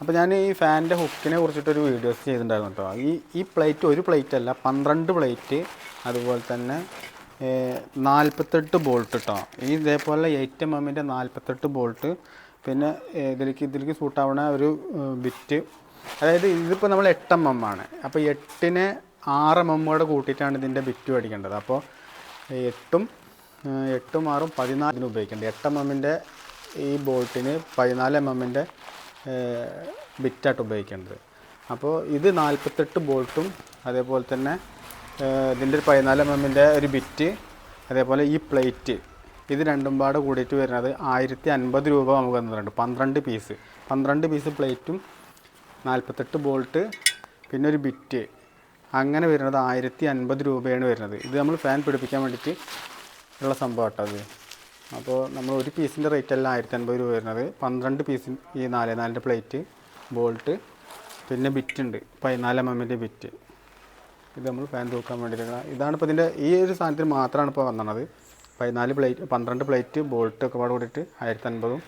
അപ്പോൾ ഞാൻ ഈ ഫാനിന്റെ ഹുക്കിനെ കുറിച്ചിട്ടൊരു വീഡിയോസ് ചെയ്തിട്ടുണ്ടായിരുന്നു കേട്ടോ. ഈ ഈ പ്ലേറ്റ് ഒരു പ്ലേറ്റ് അല്ല പന്ത്രണ്ട് പ്ലേറ്റ് അതുപോലെ തന്നെ നാൽപ്പത്തെട്ട് ബോൾട്ട് കേട്ടോ ഈ ഇതേപോലെ എയ്റ്റ് എം എമ്മിന്റെ നാൽപ്പത്തെട്ട് ബോൾട്ട് പിന്നെ ഇതിലേക്ക് ഇതിലേക്ക് സൂട്ടാവണ ഒരു ബിറ്റ് അതായത് ഇതിപ്പോൾ നമ്മൾ എട്ട് എം എം ആണ്. അപ്പോൾ എട്ടിനെ ആറ് എം എം കൂടെ കൂട്ടിയിട്ടാണ് ഇതിന്റെ ബിറ്റ് മേടിക്കേണ്ടത്. അപ്പോൾ എട്ടും എട്ടും ആറും പതിനാലിന് ഉപയോഗിക്കേണ്ടത്. എട്ട് എം എമ്മിന്റെ ഈ ബോൾട്ടിന് പതിനാല് എം എമ്മിന്റെ ബിറ്റായിട്ട് ഉപയോഗിക്കേണ്ടത്. അപ്പോൾ ഇത് നാൽപ്പത്തെട്ട് ബോൾട്ടും അതേപോലെ തന്നെ ഇതിന്റെ ഒരു പതിനാല് എം എമ്മിന്റെ ഒരു ബിറ്റ് അതേപോലെ ഈ പ്ലേറ്റ് ഇത് രണ്ടും പാടെ കൂടിയിട്ട് വരുന്നത് ആയിരത്തി അൻപത് രൂപ നമുക്ക് തന്നിട്ടുണ്ട്. പന്ത്രണ്ട് പീസ് പന്ത്രണ്ട് പീസ് പ്ലേറ്റും നാൽപ്പത്തെട്ട് ബോൾട്ട് പിന്നെ ഒരു ബിറ്റ് അങ്ങനെ വരുന്നത് ആയിരത്തി അൻപത് രൂപയാണ് വരുന്നത്. ഇത് നമ്മൾ ഫാൻ പിടിപ്പിക്കാൻ വേണ്ടിയിട്ട് ഉള്ള സംഭവം കേട്ടോ അത്. അപ്പോൾ നമ്മൾ ഒരു പീസിന്റെ റേറ്റ് അല്ല ആയിരത്തി അൻപത് രൂപ വരുന്നത്. പന്ത്രണ്ട് പീസിൻ ഈ നാല് നാലിന്റെ പ്ലേറ്റ് ബോൾട്ട് പിന്നെ ബിറ്റ് ഉണ്ട്. പതിനാല് എം എമ്മിന്റെ ബിറ്റ് ഇത് നമ്മൾ ഫാൻ തൂക്കാൻ വേണ്ടിയിട്ടാണ് ഇതാണ് ഇപ്പോൾ ഇതിന്റെ ഈ ഒരു സാധനത്തിന് മാത്രമാണ് ഇപ്പോൾ വന്നത്. പതിനാല് പ്ലേറ്റ് പന്ത്രണ്ട് പ്ലേറ്റ് ബോൾട്ട് ഒക്കെ പാടെ കൂടിയിട്ട് ആയിരത്തി അൻപതും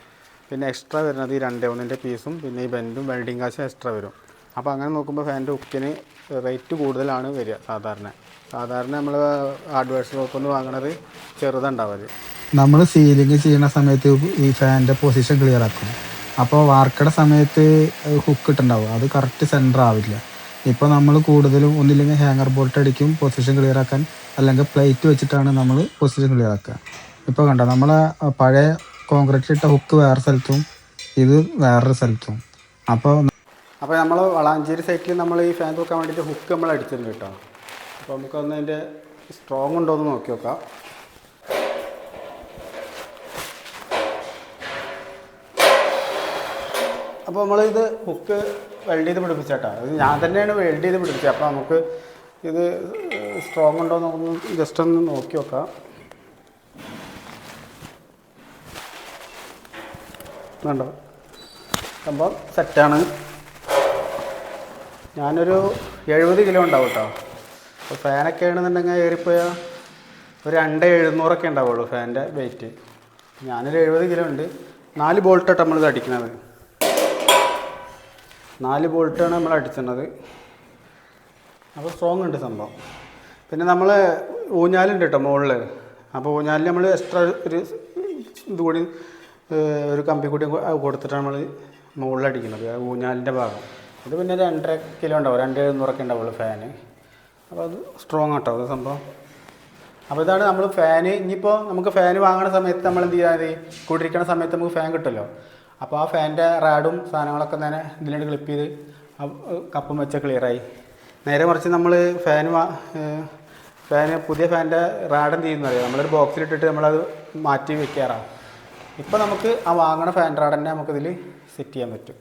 പിന്നെ എക്സ്ട്രാ വരുന്നത് ഈ രണ്ടേ ഒന്നിന്റെ പീസും പിന്നെ ഈ ബെൻഡും വെൽഡിങ് കാശും എക്സ്ട്രാ വരും. അപ്പോൾ അങ്ങനെ നോക്കുമ്പോൾ ഫാന്റെ ഹുക്കിന് റേറ്റ് കൂടുതലാണ് വരിക സാധാരണ. സാധാരണ നമ്മൾ ഹാർഡ്വെയർ ഷോപ്പിൽ നിന്ന് വാങ്ങണത് ചെറുതുണ്ടാവൽ. നമ്മൾ സീലിംഗ് ചെയ്യുന്ന സമയത്ത് ഈ ഫാനിന്റെ പൊസിഷൻ ക്ലിയർ ആക്കും. അപ്പോൾ വാർക്കയുടെ സമയത്ത് ഹുക്ക് ഇട്ടുണ്ടാവും. അത് കറക്റ്റ് സെന്റർ ആവില്ല. ഇപ്പോൾ നമ്മൾ കൂടുതലും ഒന്നില്ലെങ്കിൽ ഹാങ്ങർ ബോൾട്ട് അടിക്കും പൊസിഷൻ ക്ലിയർ ആക്കാൻ അല്ലെങ്കിൽ പ്ലേറ്റ് വെച്ചിട്ടാണ് നമ്മൾ പൊസിഷൻ ക്ലിയർ ആക്കുക. ഇപ്പോൾ കണ്ടോ നമ്മൾ പഴയ കോൺക്രീറ്റ് ഇട്ട ഹുക്ക് വേറെ സ്ഥലത്തും ഇത് വേറൊരു സ്ഥലത്തും. അപ്പോൾ അപ്പോൾ നമ്മൾ വളാഞ്ചേരി സൈറ്റിൽ നമ്മൾ ഈ ഫാൻ തൂക്കാൻ വേണ്ടിയിട്ട് ഹുക്ക് നമ്മൾ അടിച്ചിട്ടുണ്ട് കേട്ടോ. അപ്പോൾ നമുക്കൊന്ന് അതിന്റെ സ്ട്രോങ് ഉണ്ടോ എന്ന് നോക്കി നോക്കാം. അപ്പോൾ നമ്മളിത് ഹുക്ക് വെൽഡ് ചെയ്ത് പിടിപ്പിച്ചേട്ടാ ഇത് ഞാൻ തന്നെയാണ് വെൽഡ് ചെയ്ത് പിടിപ്പിച്ചത്. അപ്പോൾ നമുക്ക് ഇത് സ്ട്രോങ് ഉണ്ടോ എന്ന് ജസ്റ്റ് ഒന്ന് നോക്കി നോക്കാം. വേണ്ടോ സംഭവം സെറ്റാണ് ഞാനൊരു എഴുപത് കിലോ ഉണ്ടാവും കേട്ടോ അപ്പോൾ ഫാനൊക്കെ ആണെന്നുണ്ടെങ്കിൽ ഏറിപ്പോയാൽ ഒരു രണ്ട് എഴുന്നൂറൊക്കെ ഉണ്ടാവുള്ളൂ ഫാനിന്റെ വെയിറ്റ് ഞാനൊരു എഴുപത് കിലോ ഉണ്ട്. നാല് ബോൾട്ടാണ് നമ്മളിത് അടിക്കുന്നത് നാല് ബോൾട്ടാണ് നമ്മൾ അടിച്ചത്. അപ്പോൾ സ്ട്രോങ് ഉണ്ട് സംഭവം. പിന്നെ നമ്മൾ ഊഞ്ഞാലുണ്ട് കേട്ടോ മുകളിൽ അപ്പോൾ ഊഞ്ഞാലിൽ നമ്മൾ എക്സ്ട്രാ ഒരു ഇത് കൂടി ഒരു കമ്പി കൂടി കൊടുത്തിട്ടാണ് നമ്മൾ മുകളിൽ അടിക്കുന്നത് ഊഞ്ഞാലിന്റെ ഭാഗം. ഇത് പിന്നെ രണ്ടര കിലോ ഉണ്ടാവും രണ്ട് എഴുന്നൂറൊക്കെ ഉണ്ടാവുള്ളൂ ഫാന് അപ്പോൾ അത് സ്ട്രോങ് ആട്ടോ അത് സംഭവം. അപ്പോൾ ഇതാണ് നമ്മൾ ഫാന് ഇനിയിപ്പോൾ നമുക്ക് ഫാന് വാങ്ങുന്ന സമയത്ത് നമ്മൾ എന്ത് ചെയ്യാതെ കൂട്ടിരിക്കുന്ന സമയത്ത് നമുക്ക് ഫാൻ കിട്ടുമല്ലോ. അപ്പോൾ ആ ഫാനിന്റെ റാഡും സാധനങ്ങളൊക്കെ തന്നെ ഇതിനോട് ക്ലിപ്പ് ചെയ്ത് കപ്പും വെച്ച ക്ലിയറായി നേരെ മറിച്ച് നമ്മൾ ഫാൻ ഫാന് പുതിയ ഫാനിന്റെ റാഡ് എന്ത് ചെയ്യുന്നത് നമ്മളൊരു ബോക്സിലിട്ടിട്ട് നമ്മളത് മാറ്റി വെക്കാറാണ്. ഇപ്പോൾ നമുക്ക് ആ വാങ്ങണ ഫാൻ റാഡ് തന്നെ നമുക്കിതിൽ സെറ്റ് ചെയ്യാൻ പറ്റും.